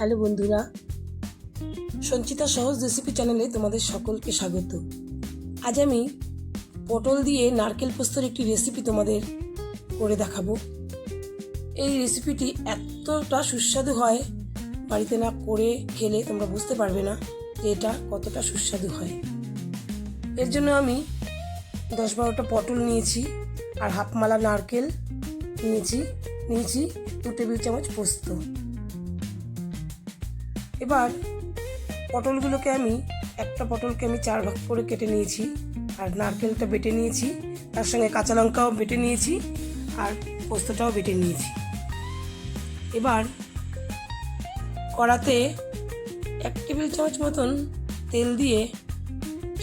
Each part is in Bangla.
হ্যালো বন্ধুরা। সঞ্চিতা সহজ রেসিপি চ্যানেলে তোমাদের সকলকে স্বাগত। আজ আমি পটল দিয়ে নারকেল পোস্তর একটি রেসিপি তোমাদের করে দেখাবো। এই রেসিপিটি এতটা সুস্বাদু হয়, বাড়িতে না করে খেলে তোমরা বুঝতে পারবে না যে এটা কতটা সুস্বাদু হয়। এর জন্য আমি দশ বারোটা পটল নিয়েছি, আর হাফ মালা নারকেল নিয়েছি নিয়েছি দু টেবিল চামচ পোস্ত। এবার পটলগুলোকে আমি একটা পটলকে আমি চার ভাগ করে কেটে নিয়েছি, আর নারকেলটা বেটে নিয়েছি, তার সঙ্গে কাঁচা লঙ্কাও বেটে নিয়েছি, আর পোস্তটাও বেটে নিয়েছি। এবার কড়াতে এক টেবিল চামচ মতন তেল দিয়ে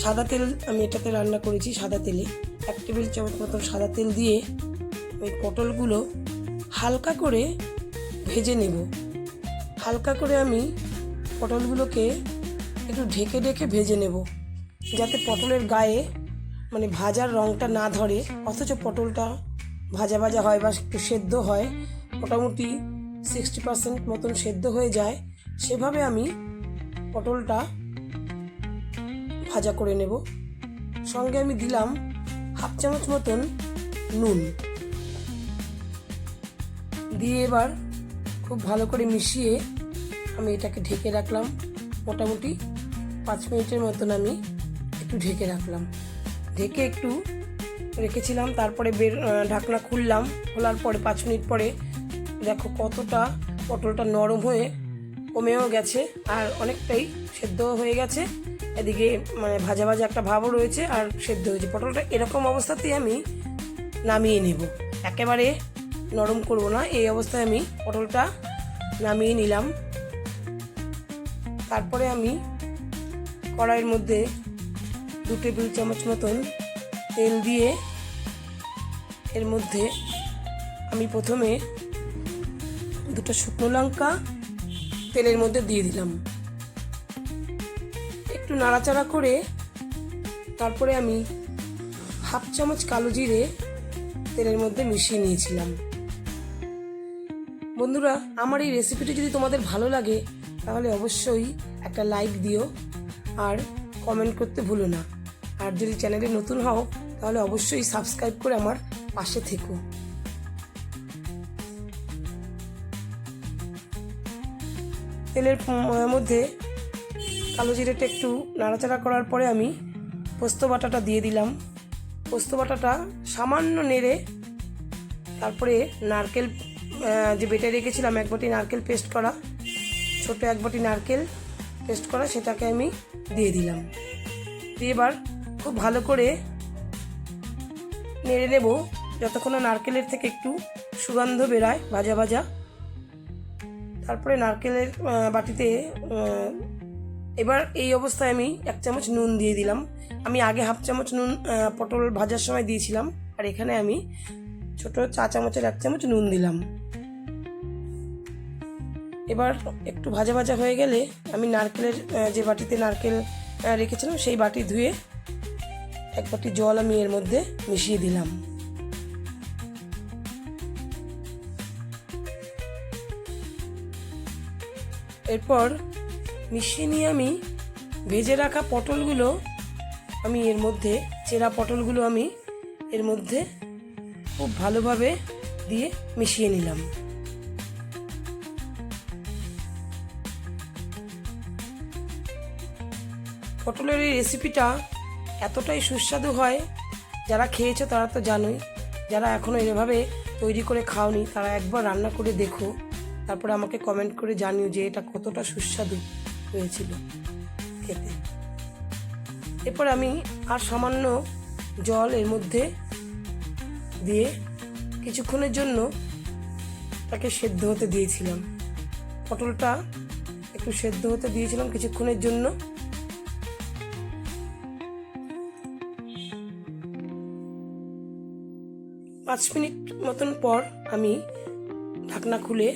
সাদা তেল আমি এটাতে রান্না করেছি সাদা তেলে। এক টেবিল চামচ মতন সাদা তেল দিয়ে ওই পটলগুলো হালকা করে ভেজে নেব। হালকা করে আমি পটলগুলোকে একটু ঢেকে ঢেকে ভেজে নেব, যাতে পটলের গায়ে মানে ভাজার রঙটা না ধরে। অথচ পটলটা ভাজা ভাজা হয় বা একটু সেদ্ধ হয়, মোটামুটি সিক্সটি পার্সেন্ট মতন সেদ্ধ হয়ে যায়। সেভাবে আমি পটলটা ভাজা করে নেব। সঙ্গে আমি দিলাম হাফ চামচ মতন নুন। দিয়ে এবার খুব ভালো করে মিশিয়ে আমি এটাকে ঢেকে রাখলাম। মোটামুটি পাঁচ মিনিটের মতন আমি একটু ঢেকে রাখলাম। ঢেকে একটু রেখেছিলাম, তারপরে বের ঢাকনা খুললাম। খোলার পরে পাঁচ মিনিট পরে দেখো কতটা পটলটা নরম হয়ে কমেও গেছে আর অনেকটাই সেদ্ধ হয়ে গেছে। এদিকে মানে ভাজা ভাজা একটা ভাবও রয়েছে আর সেদ্ধ হয়েছে। পটলটা এরকম অবস্থাতেই আমি নামিয়ে নেব। একেবারে নরম করব না। এই অবস্থায় আমি পটলটা নামিয়ে নিলাম। তারপরে আমি কড়াইয়ের মধ্যে দু টেবিল চামচ মতন তেল দিয়ে এর মধ্যে আমি প্রথমে দুটো শুকনো লঙ্কা তেলের মধ্যে দিয়ে দিলাম। একটু নাড়াচাড়া করে তারপরে আমি হাফ চামচ কালো জিরে তেলের মধ্যে মিশিয়ে নিয়েছিলাম। বন্ধুরা, আমার এই রেসিপিটি যদি তোমাদের ভালো লাগে তাহলে অবশ্যই একটা লাইক দিও আর কমেন্ট করতে ভুলো না। আর যদি চ্যানেলে নতুন হও, তাহলে অবশ্যই সাবস্ক্রাইব করে আমার পাশে থেকো। তেলের মধ্যে কালো জিরেটা একটু নাড়াচাড়া করার পরে আমি পোস্ত বাটাটা দিয়ে দিলাম। পোস্ত বাটাটা সামান্য নেড়ে তারপরে নারকেল যে বেটে রেখেছিলাম, এক বাটি নারকেল পেস্ট করা ছোট এক বাটি নারকেল পেস্ট করা, সেটাকে আমি দিয়ে দিলাম। দিয়ে এবার খুব ভালো করে নেড়ে নেব, যতক্ষণ নারকেলের থেকে একটু সুগন্ধ বেরায়, ভাজা ভাজা। তারপরে নারকেলের বাটিতে এবার এই অবস্থায় আমি এক চামচ নুন দিয়ে দিলাম। আমি আগে হাফ চামচ নুন পটল ভাজার সময় দিয়েছিলাম, আর এখানে আমি ছোট চা চামচের এক চামচ নুন দিলাম। এবার একটু ভাজা ভাজা হয়ে গেলে আমি নারকেলের যে বাটিতে নারকেল রেখেছিলাম সেই বাটি ধুয়ে এক বাটি জল আমি এর মধ্যে মিশিয়ে দিলাম। এরপর মিশিয়ে নিয়ে আমি ভেজে রাখা পটলগুলো আমি এর মধ্যে, চেরা পটলগুলো আমি এর মধ্যে খুব ভালোভাবে দিয়ে মিশিয়ে নিলাম। পটলের এই রেসিপিটা এতটাই সুস্বাদু হয়। যারা খেয়েছো তারা তো জানোই, যারা এখনও এভাবে তৈরি করে খাওনি, তারা একবার রান্না করে দেখো। তারপরে আমাকে কমেন্ট করে জানিও যে এটা কতটা সুস্বাদু হয়েছিল খেতে। এরপর আমি আর সামান্য জল এর মধ্যে দিয়ে কিছুক্ষণের জন্য তাকে সেদ্ধ হতে দিয়েছিলাম। পটলটা একটু সেদ্ধ হতে দিয়েছিলাম কিছুক্ষণের জন্য। পাঁচ মিনিট মতন পর আমি ঢাকনা খুলে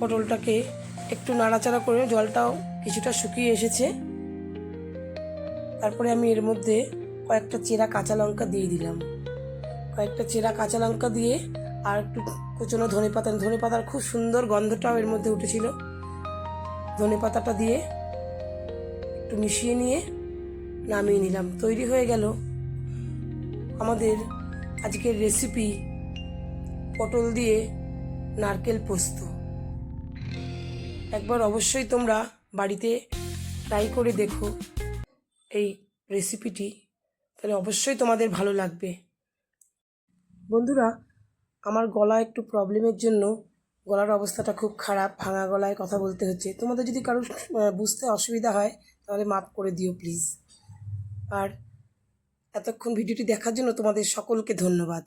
পটলটাকে একটু নাড়াচাড়া করে জলটাও কিছুটা শুকিয়ে এসেছে। তারপরে আমি এর মধ্যে কয়েকটা চেরা কাঁচা লঙ্কা দিয়ে দিলাম। কয়েকটা চেরা কাঁচা লঙ্কা দিয়ে আর একটু কুচনো ধনে পাতা ধনে পাতার খুব সুন্দর গন্ধটাও এর মধ্যে উঠেছিল। ধনে পাতাটা দিয়ে একটু মিশিয়ে নিয়ে নামিয়ে নিলাম। তৈরি হয়ে গেল আমাদের আজকের রেসিপি পটল দিয়ে নারকেল পোস্ত। একবার অবশ্যই তোমরা বাড়িতে ট্রাই করে দেখো এই রেসিপিটি তাহলে অবশ্যই তোমাদের ভালো লাগবে। বন্ধুরা আমার গলা একটু প্রবলেমের জন্য গলার অবস্থাটা খুব খারাপ ভাঙা গলায় কথা বলতে হচ্ছে। তোমাদের যদি কারও আহ, বুঝতে অসুবিধা হয় তাহলে মাফ করে দিও প্লিজ আর এতক্ষণ ভিডিওটি দেখার জন্য তোমাদের সকলকে ধন্যবাদ।